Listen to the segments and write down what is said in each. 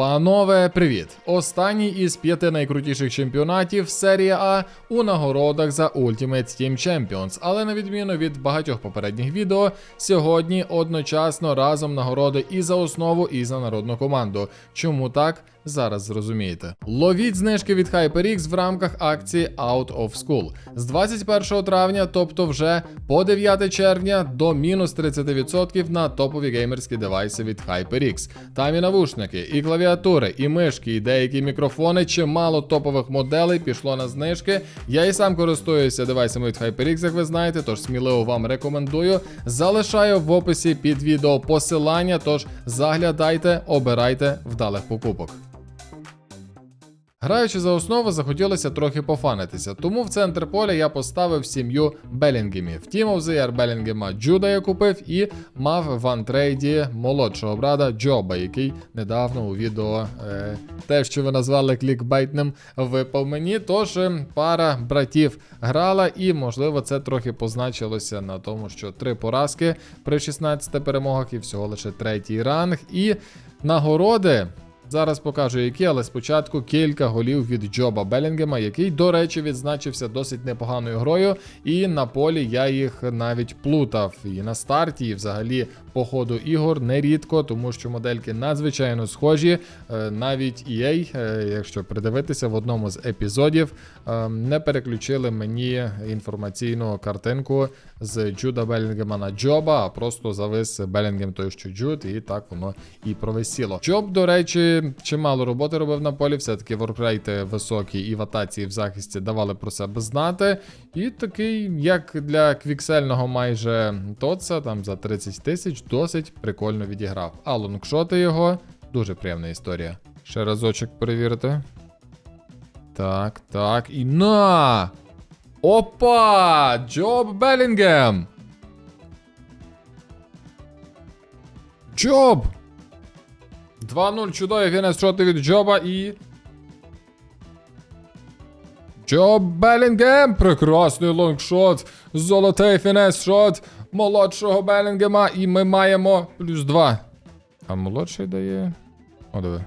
Панове, привіт! Останній із п'яти найкрутіших чемпіонатів серії А у нагородах за Ultimate Team Champions. Але на відміну від багатьох попередніх відео, сьогодні одночасно разом нагороди і за основу, і за народну команду. Чому так? Зараз зрозумієте. Ловіть знижки від HyperX в рамках акції Out of School з 21 травня, тобто вже по 9 червня, до мінус 30% на топові геймерські девайси від HyperX. Там і навушники, і клавіатури, і мишки, і деякі мікрофони. Чимало топових моделей пішло на знижки. Я і сам користуюся девайсами від HyperX, як ви знаєте, тож сміливо вам рекомендую. Залишаю в описі під відео посилання, тож заглядайте, обирайте вдалих покупок. Граючи за основу, захотілося трохи пофанитися, тому в центр поля я поставив сім'ю Белінгемів. Of the Белінгема Джуда я купив і мав в антрейді молодшого брата Джоба, який недавно у відео е, те, що ви назвали клікбейтним, випав мені. Тож е, пара братів грала, і можливо це трохи позначилося на тому, що три поразки при 16 перемогах і всього лише третій ранг. І нагороди. Зараз покажу які, але спочатку кілька голів від Джоба Белінгема, який, до речі, відзначився досить непоганою грою. І на полі я їх навіть плутав і на старті, і взагалі по ходу ігор нерідко, тому що модельки надзвичайно схожі. Е, Навіть EA, е, якщо придивитися в одному з епізодів, е, не переключили мені інформаційну картинку з Джуда Белінгема на Джоба, а просто завис Белінгем той, що Джуд, і так воно і провисіло. Джоб, до речі, чимало роботи робив на полі, все-таки воркрейти високі і в атаці, в захисті давали про себе знати. І такий, як для квіксельного майже тоца, там за 30 тисяч, досить прикольно відіграв. А лонгшоти його дуже приємна історія. Ще разочок перевірити. Так, так, і на! Опа! Джоб Белінгем! Джоб! 2-0 чудові шоти від Джоба і. Джоб Белінгем! Прекрасний лонгшот! Золотий фінес шот молодшого Белінгема, і ми маємо плюс 2. А молодший дає. О, диви.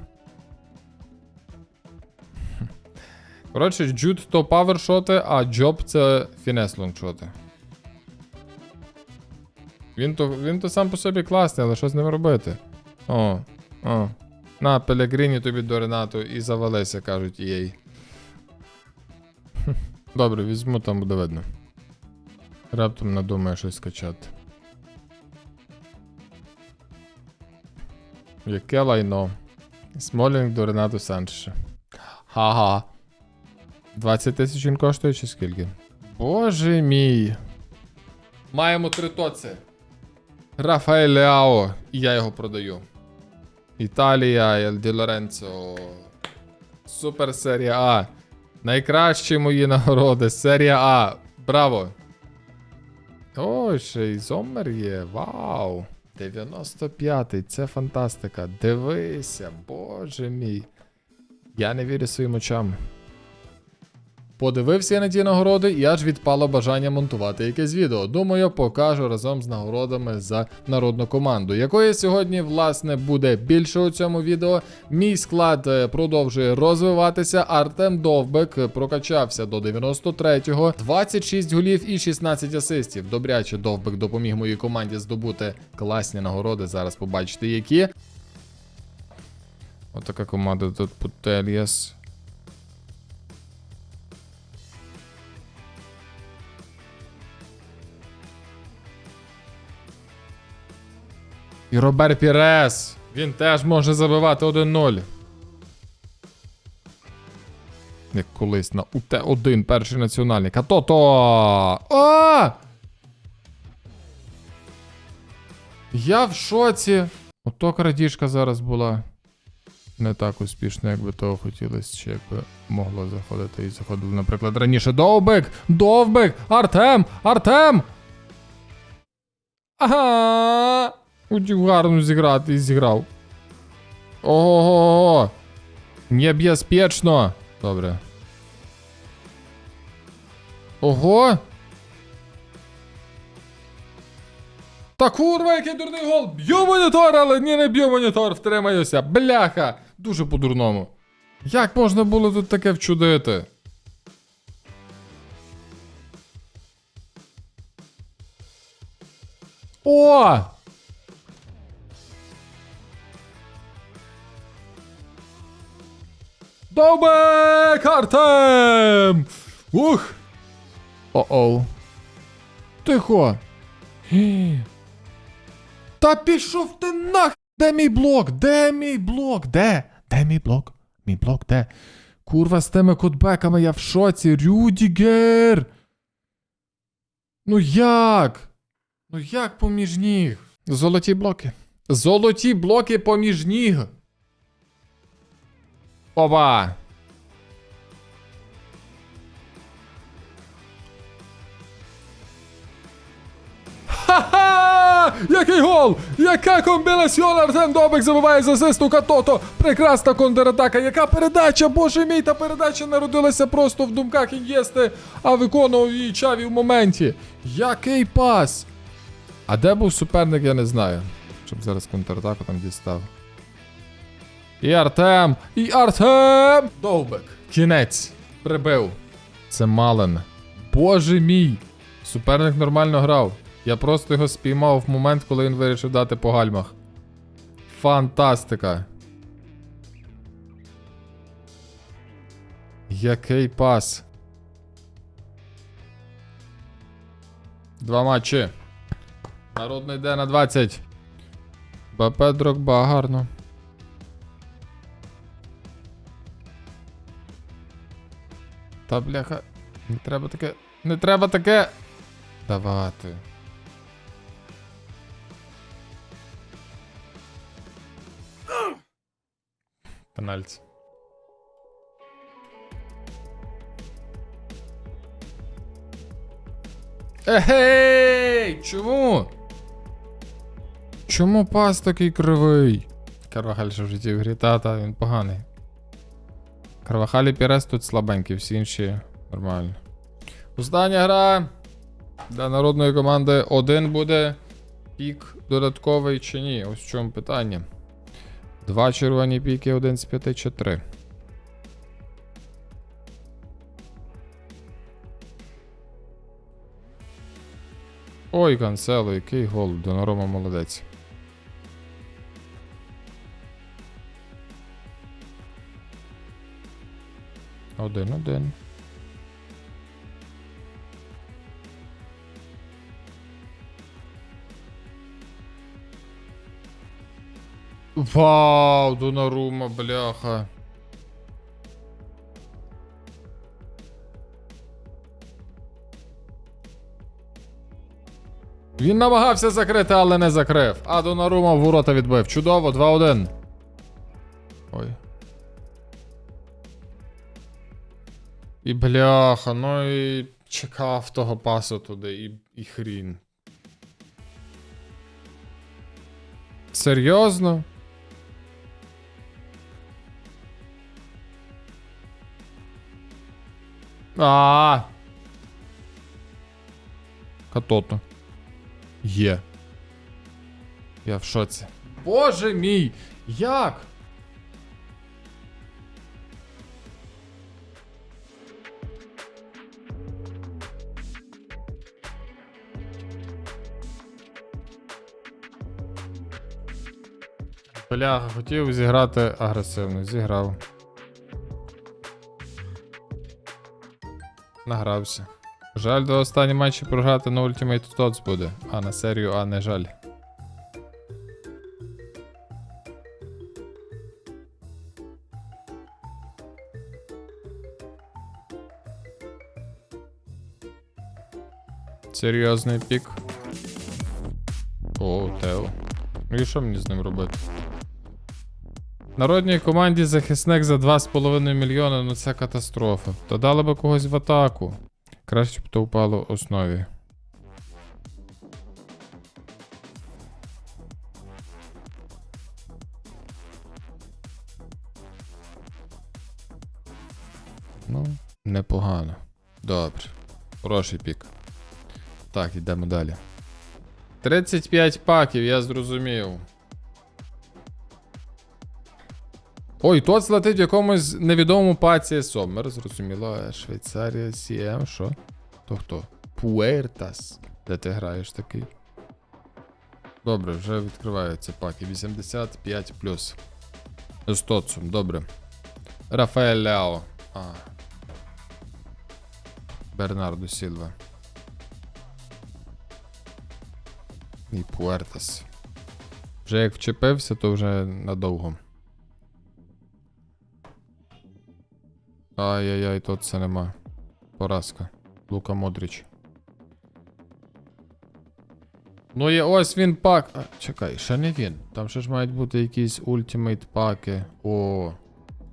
Коротше, Джуд то павершоти, а Джоб це фінес лонгшоти. Він то, він то сам по собі класний, але що з ним робити? О, о. На, Пелегріні тобі до Ренату і завалися, кажуть їй. Добре, візьму, там буде видно. Раптом надумає щось скачати. Яке лайно. Смолінг до Ренату Санчеша. Ха-ха. 20 тисяч він коштує чи скільки? Боже мій. Маємо три тоці. Рафаель Ляо. І я його продаю. Італія, Ель Ді Лоренцо. Супер серія А. Найкращі мої нагороди. Серія А. Браво! О, ще й зомер є. Вау! 95-й, це фантастика. Дивися, боже мій. Я не вірю своїм очам. Подивився я на ті нагороди і аж відпало бажання монтувати якесь відео. Думаю, покажу разом з нагородами за народну команду, якої сьогодні, власне, буде більше у цьому відео. Мій склад е, продовжує розвиватися. Артем Довбек прокачався до 93-го, 26 голів і 16 асистів. Добряче Довбек допоміг моїй команді здобути класні нагороди. Зараз побачите, які. Отака команда тут Путельєс. І Робер Пірес. Він теж може забивати 1-0. Як колись на УТ-1 перший національний. Катото! А! Я в шоці. Ото крадіжка зараз була. Не так успішно, як би того хотілося, чи якби могло заходити і заходили, наприклад, раніше. Довбик! Довбик! Артем! Артем! Ага! Хотів гарно зіграти і зіграв. Ого. Небезпечно. Добре. Ого. Та курва, який дурний гол! Б'ю монітор, але ні, не б'ю монітор, втримаюся. Бляха! дуже по-дурному. Як можна було тут таке вчудити? О! Довбек Артем! Ух! О-оу. Тихо. Та пішов ти нах! Де мій блок? Де мій блок? Де? Де мій блок? Мій блок де? Курва з тими кутбеками я в шоці. Рюдігер! Ну як? Ну як поміж ніг? Золоті блоки. Золоті блоки поміж ніг. Опа! Ха-ха! Який гол! Яка комбінаціон Артем Добик забиває з асисту Катото. Прекрасна контратака. Яка передача? Боже мій, та передача народилася просто в думках Ін'єсти, а виконував її Чаві в моменті. Який пас! А де був суперник, я не знаю. Щоб зараз контратаку там дістав. І Артем! І Артем! Довбек. Кінець. Прибив. Це Мален. Боже мій! Суперник нормально грав. Я просто його спіймав в момент, коли він вирішив дати по гальмах. Фантастика. Який пас. Два матчі. Народний йде на 20. БП Дрогба гарно. Та бляха. Не треба таке. Не треба таке. Давати. Пенальті. Егей! Чому? Чому пас такий кривий? Карвахаль ще в житті в грі, та, та, він поганий. Карвахаль і Пірес тут слабенькі, всі інші нормально. Остання гра для народної команди один буде пік додатковий чи ні? Ось в чому питання. Два червоні піки, один з п'яти чи три. Ой, Канцело, який гол. Донорома молодець. Один-один. Вау, Донарума, бляха. Він намагався закрити, але не закрив. А Донарума ворота відбив. Чудово, 2-1. Ой. І бляха, ну і чекав того пасу туди, і, і хрін. Серйозно? А. Катото. Є. Я в шоці. Боже мій! Як? Бляха, хотів зіграти агресивно, зіграв. Награвся. Жаль, до останніх матчів програти на Ultimate Tots буде, а на серію А не жаль. Серйозний пік. О, Тео. Ну і що мені з ним робити? Народній команді захисник за 2,5 мільйони, ну це катастрофа. Та дали би когось в атаку. Краще б то впало в основі. Ну, непогано. Добре. Хороший пік. Так, йдемо далі. 35 паків, я зрозумів. Ой, тот летить в якомусь невідомому паці Сомер, зрозуміло. е, Швейцарія, Сіем, що? То хто? Пуертас. Де ти граєш такий? Добре, вже відкриваються паки. 85 плюс. З Тоцом, добре. Рафаель Ляо. А. Бернардо Сілва. І Пуертас. Вже як вчепився, то вже надовго. Ай-яй-яй, тут це нема. Поразка. Лука Модріч. Ну є ось він пак. А, чекай, ще не він. Там ще ж мають бути якісь ультимейт паки. О.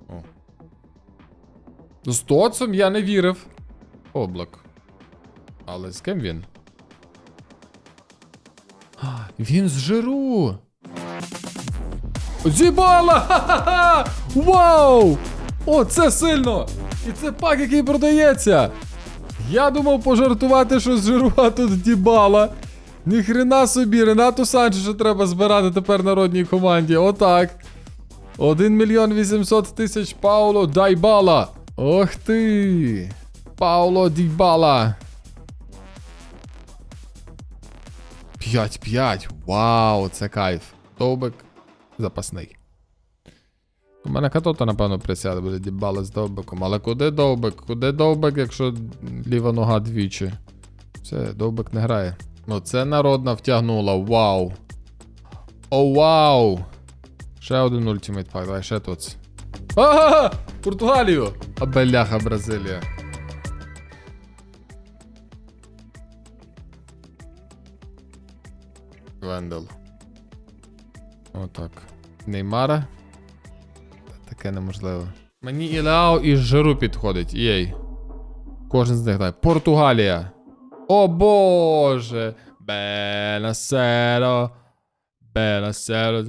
О. З Тоцом я не вірив. Облак. Але з ким він? А, він з жиру. Зібала! Ха-ха-ха! Вау! О, це сильно! І це пак, який продається! Я думав пожартувати, що з жиру, а тут дібала. Ніхрена собі, Ренату Санчеша треба збирати тепер народній команді. Отак. 1 мільйон 800 тисяч Пауло Дайбала. Ох ти. Пауло Дібала. 5-5. Вау, це кайф. Довбик запасний. У мене катота, напевно, присяде, буде дібали з довбиком. Але куди довбик? Куди довбик, якщо ліва нога двічі? Все, довбик не грає. Ну, це народна втягнула. Вау. О, вау. Ще один ультимейт пак, давай ще тут. Ага! Португалію! А беляха Бразилія. Вендел. Отак. Неймара. Та Таке неможливо. Мені і Леао, і Жиру підходить. Єй. Кожен з них так. Португалія. О боже. Бенасеро. Бенасеро.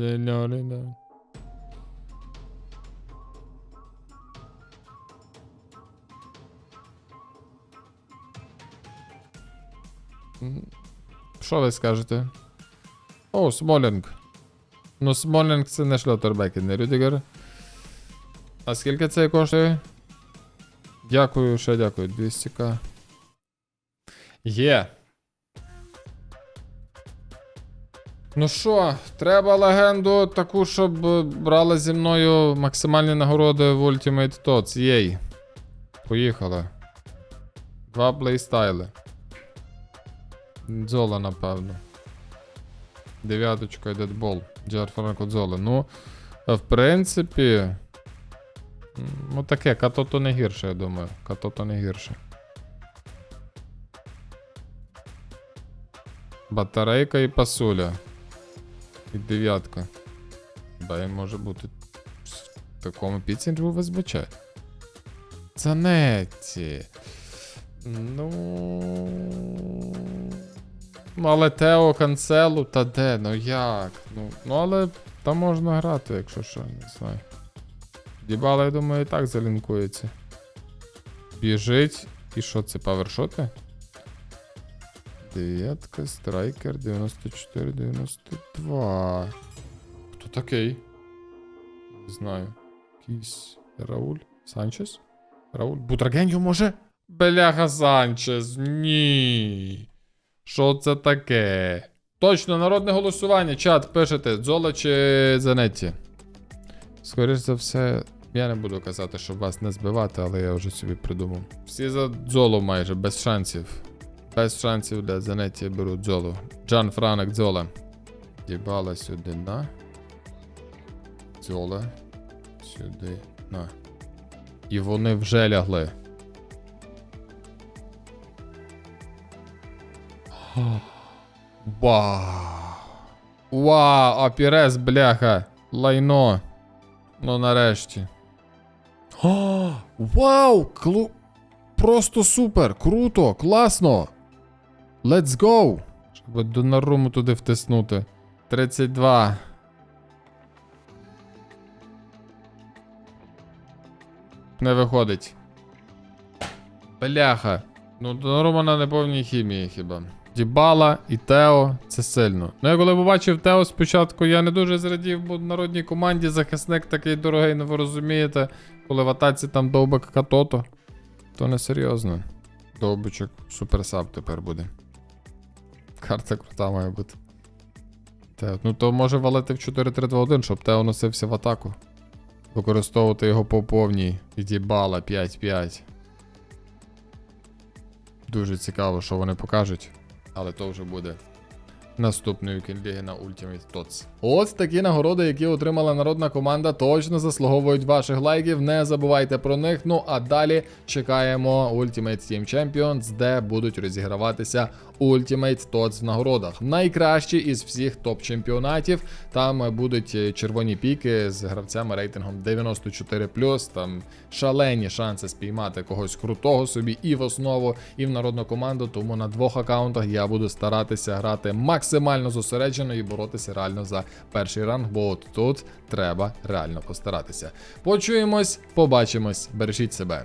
Що ви скажете? О, Смолінг. Ну, Смолінг це не Шльотербек, не Рюдігер. А скільки це коштує? Дякую, ще дякую. 200к. Є. Ну що, треба легенду таку, щоб брала зі мною максимальні нагороди в Ultimate Tots. Єй. Поїхали. Два плейстайли. Дзола, напевно. Дев'яточка і дедбол. Джар Франко Дзола. Ну, в принципі. Ну таке, катото не гірше, я думаю. Катото не гірше. Батарейка і пасуля. І дев'ятка. Да, і може бути в такому підсінку в СБЧ. Ну. Ну, але Тео Канцелу, та де? Ну як? Ну, ну але там можна грати, якщо що, не знаю. Дібала, я думаю, і так залінкується. Біжить. І що це, павершоти? Дев'ятка, страйкер, 94, 92. Хто такий? Не знаю. Якийсь Рауль? Санчес? Рауль? Бутрагеньо може? Беляха Санчес, ні. Що це таке? Точно, народне голосування. Чат, пишете, Дзола чи Занетті. Скоріше за все, я не буду казати, щоб вас не збивати, але я вже собі придумав. Всі за Дзолу майже, без шансів. Без шансів для Занетті беру Дзолу. Джан Франек Дзола. Дібала сюди на. Дзола. Сюди на. І вони вже лягли. Вау. Вау, апірес, бляха. Лайно. Ну нарешті. О, вау! Клу... Просто супер! Круто! Класно! Let's go! Щоб Донаруму туди втиснути. 32. Не виходить. Бляха. Ну, до Донарума на неповній хімії хіба. Дібала і Тео це сильно. Ну я коли побачив Тео спочатку, я не дуже зрадів, бо в народній команді захисник такий дорогий, ну ви розумієте, коли в атаці там довбик катото, то не серйозно. Довбичок суперсаб тепер буде. Карта крута має бути. Тео. Ну то може валити в 4-3-2-1, щоб Тео носився в атаку. Використовувати його по повній. І дібала 5-5. Дуже цікаво, що вони покажуть. Але то вже буде наступної кінліги на Ultimate Tots. Ось такі нагороди, які отримала народна команда, точно заслуговують ваших лайків. Не забувайте про них. Ну а далі чекаємо Ultimate Team Champions, де будуть розіграватися Ultimate Tots в нагородах. Найкращі із всіх топ-чемпіонатів. Там будуть е, червоні піки з гравцями рейтингом 94 Там шалені шанси спіймати когось крутого собі і в основу, і в народну команду. Тому на двох аккаунтах я буду старатися грати максимально зосереджено і боротися реально за перший ранг, бо от тут треба реально постаратися. Почуємось, побачимось, бережіть себе.